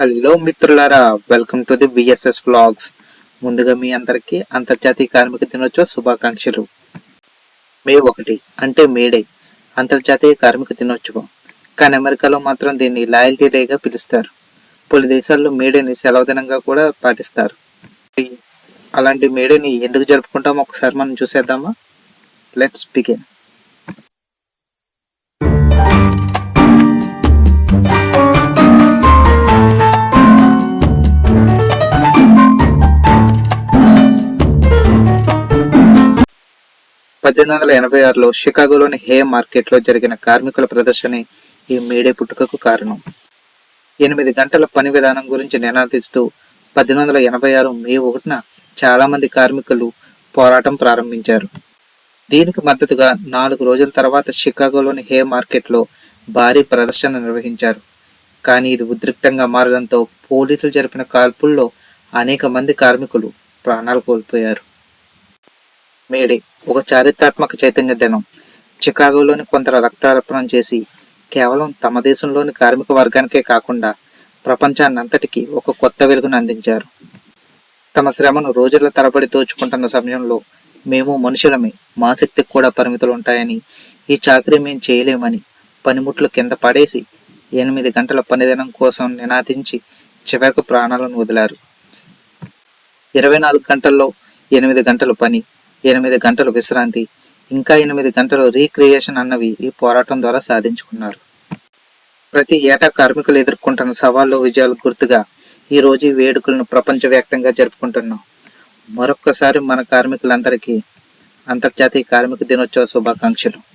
Hello మిత్రులారా welcome to the VSS flags ముందుగా మీ అందరికీ అంతర్జాతీయ కార్మిక దినోత్సవ శుభాకాంక్షలు. మే ఒకటి అంటే మేడే అంతర్జాతీయ కార్మిక దినోత్సవం. కానీ అమెరికాలో మాత్రం దీన్ని లాయల్టీ డేగా పిలుస్తారు. పలు దేశాల్లో మేడేని సెలవు దినంగా కూడా పాటిస్తారు. అలాంటి మేడేని ఎందుకు జరుపుకుంటామో ఒకసారి మనం చూసేద్దామా? లెట్స్ బిగిన్ పద్దెనిమిది వందల ఎనభై ఆరులో షికాగోలోని హే మార్కెట్లో జరిగిన కార్మికుల ప్రదర్శనే ఈ మేడే పుట్టుకకు కారణం. ఎనిమిది గంటల పని విధానం గురించి నినాదిస్తూ పద్దెనిమిది వందల ఎనభై ఆరు మే ఒకటిన చాలా మంది కార్మికులు పోరాటం ప్రారంభించారు. దీనికి మద్దతుగా నాలుగు రోజుల తర్వాత షికాగోలోని హే మార్కెట్లో భారీ ప్రదర్శన నిర్వహించారు. కానీ ఇది ఉద్రిక్తంగా మారడంతో పోలీసులు జరిపిన కాల్పుల్లో అనేక మంది కార్మికులు ప్రాణాలు కోల్పోయారు. మేడే ఒక చారిత్రాత్మక చైతన్య దినం. చికాగోలోని కొందరు రక్తార్పణం చేసి కేవలం తమ దేశంలోని కార్మిక వర్గానికే కాకుండా ప్రపంచాన్నంతటికీ ఒక కొత్త వెలుగును అందించారు. తమ శ్రమను రోజుల తరబడి దోచుకుంటున్న సమయంలో మేము మనుషులమే మా శక్తికి కూడా పరిమితులు ఉంటాయని ఈ చాకరీ మేం చేయలేమని పనిముట్లు కింద పడేసి ఎనిమిది గంటల పనిదినం కోసం నినాదించి చివరకు ప్రాణాలను వదిలారు. ఇరవై నాలుగు గంటల్లో ఎనిమిది గంటలు పని ఎనిమిది గంటలు విశ్రాంతి ఇంకా ఎనిమిది గంటలు రీక్రియేషన్ అన్నవి ఈ పోరాటం ద్వారా సాధించుకున్నారు. ప్రతి ఏటా కార్మికులు ఎదుర్కొంటున్న సవాళ్ళు విజయాలు గుర్తుగా ఈ రోజు ఈ వేడుకలను ప్రపంచవ్యాప్తంగా జరుపుకుంటున్నాం. మరొక్కసారి మన కార్మికులందరికీ అంతర్జాతీయ కార్మిక దినోత్సవ శుభాకాంక్షలు.